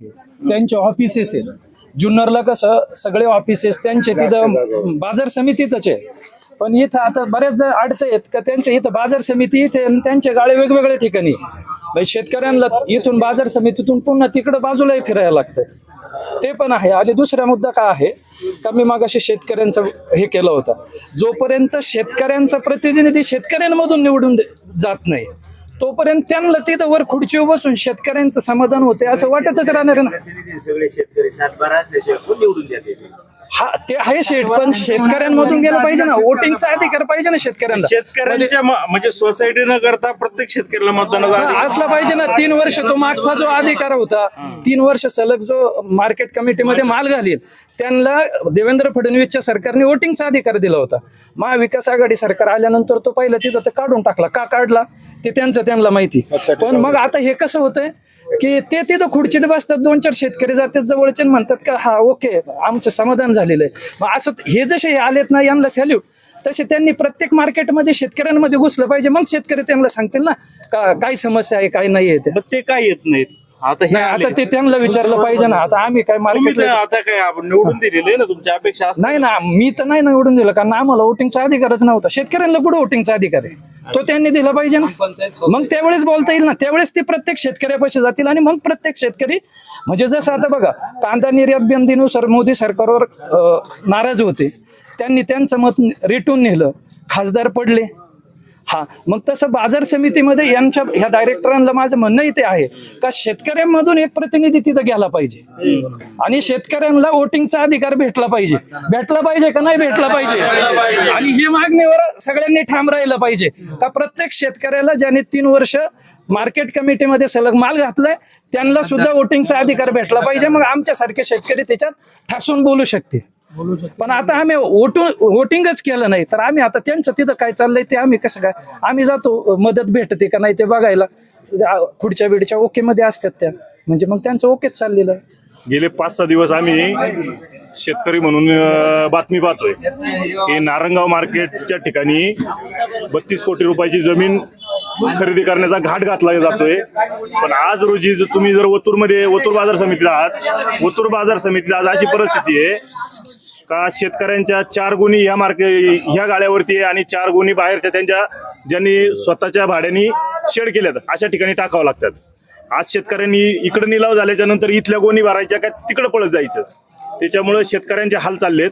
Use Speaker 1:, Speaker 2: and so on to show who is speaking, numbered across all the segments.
Speaker 1: त्यांचे ऑफिसेस आहेत. जुन्नरला कसं सगळे ऑफिसेस त्यांचे तिथं बाजार समितीतच आहे. पण इथं आता बऱ्याच जण अडत आहेत का त्यांच्या इथं बाजार समिती इथे आणि त्यांचे गाळे वेगवेगळ्या ठिकाणी. म्हणजे शेतकऱ्यांना इथून बाजार समितीतून पुन्हा तिकडं बाजूलाही फिरायला लागतं ते पण आहे. आणि दुसरा मुद्दा काय आहे? का मी मागाशी शेतकऱ्यांचं हे केलं होतं. जोपर्यंत शेतकऱ्यांचा प्रतिनिधी शेतकऱ्यांमधून निवडून जात नाही तोपर्यंत त्यांना तिथं वर खुर्चीवर बसून शेतकऱ्यांचं समाधान होते असं वाटतच राहणार ना.
Speaker 2: सगळे शेतकरी सातबारा निवडून
Speaker 1: हा ते आहे शेठ पण शेतकऱ्यांमधून गेलं पाहिजे ना. वोटिंगचा अधिकार पाहिजे ना शेतकऱ्यांना.
Speaker 3: शेतकऱ्यांच्या म- म्हणजे सोसायटी न करता प्रत्येक शेतकऱ्याला मतदानाचा
Speaker 1: हा,
Speaker 3: अधिकार
Speaker 1: असला पाहिजे ना. तीन वर्ष तो मागचा जो अधिकार होता तीन वर्ष सलग जो मार्केट कमिटीमध्ये माल घालील त्यांना देवेंद्र फडणवीसच्या सरकारने वोटिंगचा अधिकार दिला होता. महाविकास आघाडी सरकार आल्यानंतर तो पहिला तिथं ते काढून टाकला. का काढला? ते त्यांचं त्यांना माहिती. पण मग आता हे कसं होतंय? की ते तिथं खुर्चीत बसतात दोन चार शेतकरी जातात जवळचे म्हणतात का हा ओके आमचं समाधान झालेलं आहे. मग असं हे जसे हे आलेत ना यांना सॅल्यूट तसे त्यांनी प्रत्येक मार्केटमध्ये शेतकऱ्यांमध्ये घुसलं पाहिजे. मग शेतकरी त्यांना सांगतील ना का काय समस्या आहे काय नाही आहे ते.
Speaker 3: मग ते काय येत नाहीत? आता हे
Speaker 1: नाही
Speaker 3: आले.
Speaker 1: आता ते त्यांना विचारलं पाहिजे ना आता आम्ही काय
Speaker 3: तुम्ही
Speaker 1: मार्केट
Speaker 3: आता काय आपण निवडून दिलेले ना तुमच्या अपेक्षा असतात.
Speaker 1: नाही ना मी तर नाही निवडून दिलं कारण आम्हाला वोटिंगचा अधिकारच नव्हता. शेतकऱ्यांना कुठं वोटिंगचा अधिकार आहे? तो त्यांनी दिला पाहिजे ना. मग त्यावेळेस बोलता येईल ना. त्यावेळेस ते प्रत्येक शेतकऱ्यापाशी जातील आणि मग प्रत्येक शेतकरी म्हणजे जसं आता बघा कांदा निर्यात बंदीनुसार मोदी सरकारवर नाराज होते. त्यांनी त्यांचं मत रिटून नेलं. खासदार पडले. हा. मग तसं बाजार समितीमध्ये यांच्या ह्या डायरेक्टरांना माझं म्हणणं इथे आहे का शेतकऱ्यांमधून एक प्रतिनिधी तिथं गेला पाहिजे. आणि शेतकऱ्यांना वोटिंगचा अधिकार भेटला पाहिजे. भेटला पाहिजे का नाही भेटला पाहिजे? आणि ही मागणीवर सगळ्यांनी ठाम राहिलं पाहिजे. का प्रत्येक शेतकऱ्याला ज्याने तीन वर्ष मार्केट कमिटीमध्ये सलग माल घातलाय त्यांना सुद्धा वोटिंगचा अधिकार भेटला पाहिजे. मग आमच्यासारखे शेतकरी त्याच्यात ठासून बोलू शकतील. पण आता आम्ही वोटू वोटिंगच केलं नाही. तर आम्ही आता त्यांचं तिथं काय चाललंय ते आम्ही कसं काय आम्ही जातो मदत भेटते का नाही ते बघायला. खुर्च्या बिडच्या ओके मध्ये असतात त्या. म्हणजे मग त्यांचं ओकेच चाललेलं आहे.
Speaker 4: गेले पाच सहा दिवस आम्ही शेतकरी म्हणून बातमी पाहतोय. की नारंगाव मार्केटच्या ठिकाणी बत्तीस कोटी रुपयाची जमीन खरेदी करण्याचा घाट घातला जातोय. पण आज रोजी जर तुम्ही जर ओतूरमध्ये ओतूर बाजार समितीला आहात ओतूर बाजार समितीला आज अशी परिस्थिती आहे का शेतकऱ्यांच्या चार गुणी ह्या मार्के ह्या गाड्यावरती आहे आणि चार गुणी बाहेरच्या त्यांच्या ज्यांनी स्वतःच्या भाड्याने शेड केल्यात अशा ठिकाणी टाकावं लागतात. आज शेतकऱ्यांनी इकडे निलाव झाल्याच्यानंतर इथल्या गोणी भरायच्या का तिकडे पळत जायचं. त्याच्यामुळे शेतकऱ्यांचे हाल चाललेत.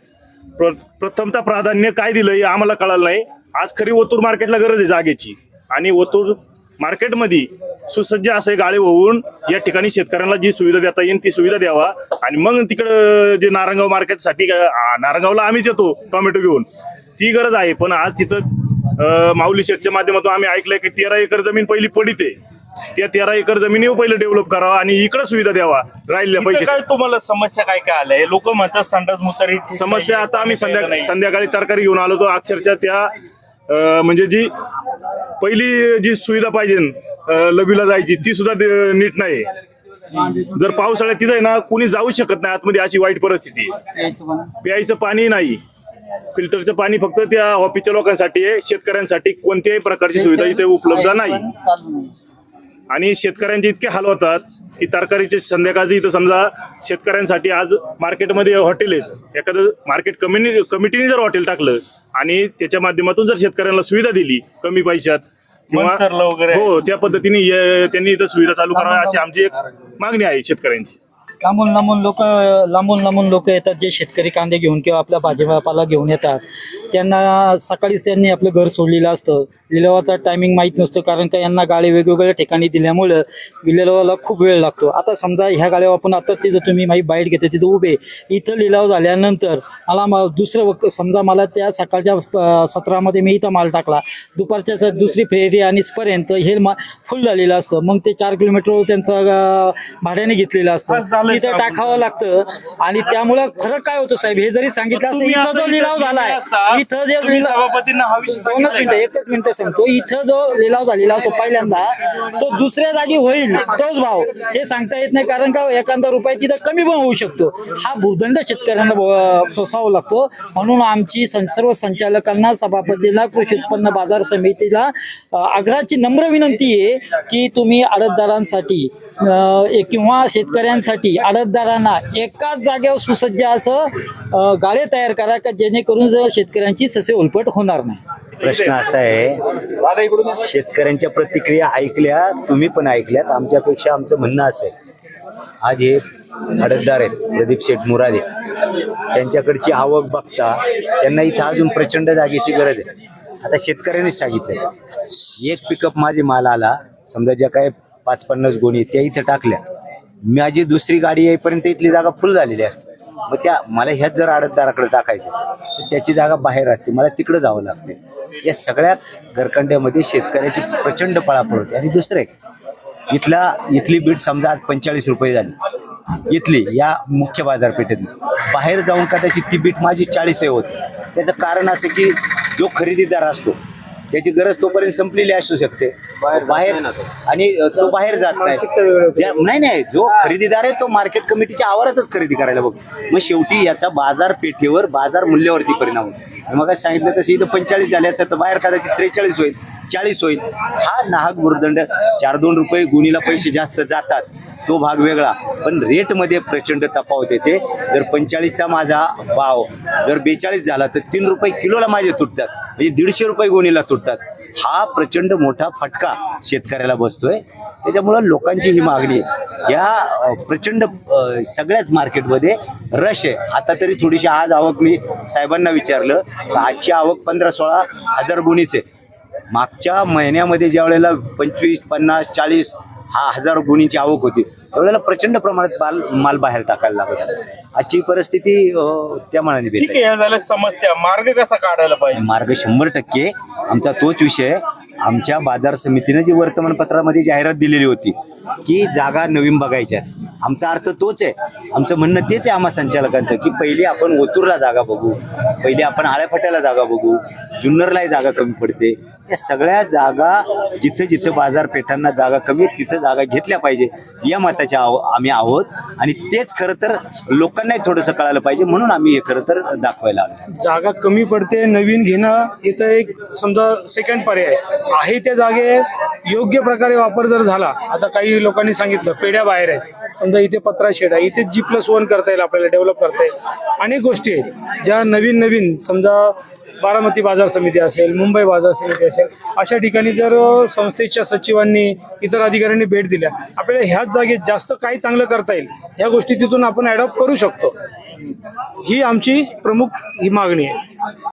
Speaker 4: प्र प्रथमतः प्राधान्य काय दिलं हे आम्हाला कळालं नाही. आज खरी ओतूर मार्केटला गरज आहे जागेची. आणि ओतूर मार्केटमध्ये सुसज्ज असे गाळे होऊन या ठिकाणी शेतकऱ्यांना जी सुविधा देता येईल ती सुविधा द्यावा. आणि मग तिकडं जे नारंगाव मार्केटसाठी नारंगावला आम्हीच येतो टोमॅटो घेऊन. ती गरज आहे पण आज तिथं माऊली शेटच्या माध्यमातून आम्ही ऐकलंय की तेरा एकर जमीन पहिली पडित त्या तेरा एकर जमिनीवर पहिले डेव्हलप करावा आणि इकडे सुविधा द्यावा राहिलेल्या
Speaker 3: इथं
Speaker 4: पैसे
Speaker 3: काय तुम्हाला समस्या काय काय आल्या? लोक म्हणतात संडास मुतारी
Speaker 4: समस्या आता आम्ही
Speaker 3: पाणी
Speaker 4: संध्या
Speaker 3: नाही.
Speaker 4: संध्याकाळी तरकारी घेऊन आलो होतो. अक्षरशः त्या म्हणजे जी पहिली जी सुविधा पाहिजे लघवीला जायची ती सुद्धा नीट नाही. जर पावसाळ्यात तिथे ना कुणी जाऊ शकत नाही आतमध्ये अशी वाईट परिस्थिती. प्यायचं पाणी. नाही. फिल्टरचं पाणी फक्त त्या ऑफिसच्या लोकांसाठी आहे शेतकऱ्यांसाठी कोणत्याही प्रकारची सुविधा इथे उपलब्ध नाही. आणि शेतकऱ्यांचे इतके हाल होतात की तरकारीचे संध्याकाळची इथं समजा शेतकऱ्यांसाठी आज मार्केटमध्ये हॉटेल आहेत. एखादं मार्केट कम्युनि कमिटीने जर हॉटेल टाकलं आणि त्याच्या माध्यमातून जर शेतकऱ्यांना सुविधा दिली कमी पैशात
Speaker 3: वगैरे.
Speaker 4: हो त्या पद्धतीने त्यांनी इथं सुविधा चालू करावी अशी आमची एक मागणी आहे शेतकऱ्यांची.
Speaker 5: लांबून लांबून लोक लांबून लांबून लोक येतात जे शेतकरी कांदे घेऊन किंवा आपला भाजीपाला घेऊन येतात. त्यांना सकाळीच त्यांनी आपलं घर सोडलेलं असतं. लिलावाचा टायमिंग माहीत नसतो कारण का यांना गाडी वेगवेगळ्या ठिकाणी दिल्यामुळं लिलावाला खूप वेळ लागतो. आता समजा ह्या गाड्या आपण आता तिथं तुम्ही माही बाईट घेते तिथं उभे इथं लिलाव झाल्यानंतर मला दुसरं वक- समजा मला त्या सकाळच्या सत्रामध्ये मी इथं माल टाकला. दुपारच्या दुसरी फेरी आणि पर्यंत हे मा फुल झालेलं असतं. मग ते चार किलोमीटर त्यांचं भाड्याने घेतलेलं असतं. तिथं. टाकावं लागतं आणि त्यामुळं फरक काय होतं साहेब? हे जरी सांगितलं असतं इथं जो लिलाव झालाय.
Speaker 3: असता,
Speaker 5: इथं जे लिलाव-
Speaker 3: सभापतींना हा विषय
Speaker 5: दोनच
Speaker 3: सांगितलाय
Speaker 5: मिनिटं एकच मिनिटं सांगतो. इथं जो लिलाव झालेला असतो पहिल्यांदा तो दुसऱ्या जागी होईल तोच भाव. हे सांगता येत नाही कारण का एखादा रुपये तिथं कमी पण होऊ शकतो. हा भूदंड शेतकऱ्यांना सोसावा लागतो. म्हणून आमची सं- सर्व संचालकांना सभापतीला कृषी उत्पन्न बाजार समितीला अ, आग्रहाची नम्र विनंती आहे की तुम्ही आडतदारांसाठी अ, किंवा शेतकऱ्यांसाठी आडतदारांना एकाच जागेवर सुसज्ज असं अ, गाळे तयार करा का जेणेकरून जर शेतकऱ्यांची ससे उलपट होणार नाही.
Speaker 2: प्रश्न असा आहे शेतकऱ्यांच्या प्रतिक्रिया ऐकल्या तुम्ही पण ऐकल्यात. आमच्यापेक्षा आमचं म्हणणं असं आहे. आज हे अडकदार आहेत प्रदीप शेठ मुरादे. त्यांच्याकडची आवक बघता त्यांना इथं अजून प्रचंड जागेची गरज आहे. आता शेतकऱ्यांनीच सांगितलं एक पिकअप माझे माल आला समजा ज्या काय पाच पन्नास गोणी त्या इथं टाकल्या. माझी दुसरी गाडी येईपर्यंत इथली जागा फुल झालेली असते. मग त्या मला ह्याच जर आडतदाराकडे टाकायचं तर त्याची जागा बाहेर असते मला तिकडं जावं लागते. या सगळ्यात घरकंड्यामध्ये शेतकऱ्याची प्रचंड पळापळ होते. आणि दुसरं एक इथला इथली बीट समजा आज पंचेचाळीस रुपये झाली. इथली या मुख्य बाजारपेठेतली. बाहेर जाऊन कदाचित ती बीट माझी चाळीस होती. त्याचं कारण असं की जो खरेदीदार असतो त्याची गरज तोपर्यंत संपलेली असू शकते. बाहेर आणि तो बाहेर जात नाही. नाही नाही जो खरेदीदार आहे तो मार्केट कमिटीच्या आवारातच खरेदी करायला बघ. मग शेवटी याचा बाजारपेठेवर बाजार मूल्यावरती परिणाम होतो. मग सांगितलं तसं इथं पंचेचाळीस झाले असतं तर बाहेर कदाचित त्रेचाळीस होईल चाळीस होईल. हा नाहक भुर्दंड चार दोन रुपये गुणीला पैसे जास्त जातात. तो भाग वेगळा. पण रेटमध्ये प्रचंड तफावत येते. जर पंचेचाळीसचा माझा भाव जर बेचाळीस झाला तर तीन रुपये किलोला माझे तुटतात. म्हणजे दीडशे रुपये गोणीला तुटतात. हा प्रचंड मोठा फटका शेतकऱ्याला बसतोय. त्याच्यामुळं लोकांची ही मागणी आहे. या प्रचंड सगळ्याच मार्केटमध्ये रश आहे. आता तरी थोडीशी आज आवक मी साहेबांना विचारलं आजची आवक पंधरा सोळा हजार गुणीच आहे. मागच्या महिन्यामध्ये ज्या वेळेला पंचवीस पन्नास चाळीस हा हजार गुणीची आवक होती. त्यावेळेला प्रचंड प्रमाणात माल माल बाहेर टाकायला लागत. आजची परिस्थिती त्या मनाने
Speaker 3: ठीक झाल्या समस्या. मार्ग कसा काढायला पाहिजे?
Speaker 2: मार्ग शंभर टक्के. आमचा तोच विषय आहे. आमच्या बाजार समितीनं जी वर्तमानपत्रामध्ये जाहिरात दिलेली होती की जागा नवीन बघायच्या. आमचा अर्थ तोच आहे. आमचं म्हणणं तेच आहे आम्हा संचालकांचं की पहिली आपण ओतूरला जागा बघू. पहिली आपण आळ्याफाट्याला जागा बघू. जुन्नरलाही जागा कमी पडते. या सगळ्या जागा जिथं जिथं बाजारपेठांना जागा कमी आहेत तिथं जागा घेतल्या पाहिजे. या मताच्या आहो आम्ही आहोत. आणि तेच खरं तर लोकांनाही थोडंसं कळालं पाहिजे म्हणून आम्ही हे खरं तर दाखवायला आलो.
Speaker 6: जागा कमी पडते नवीन घेणं इथं एक समजा सेकंड पर्याय आहे. त्या जागे योग्य प्रकारे वापर जर झाला आता काही लोकांनी सांगितलं पेढ्या बाहेर आहेत. समजा इथे पत्रा शेड आहे इथे जी प्लस वन करता येईल आपल्याला डेव्हलप करता येईल. अनेक गोष्टी आहेत. ज्या नवीन नवीन समजा बारामती बाजार समिती असेल मुंबई बाजार समिती असेल अशा ठिकाणी जर संस्थेच्या सचिवांनी इतर अधिकाऱ्यांनी भेट दिल्या आपल्याला ह्याच जागेत जास्त काय चांगलं करता येईल ह्या गोष्टी तिथून आपण ॲडॉप्ट करू शकतो. ही आमची प्रमुख ही मागणी आहे.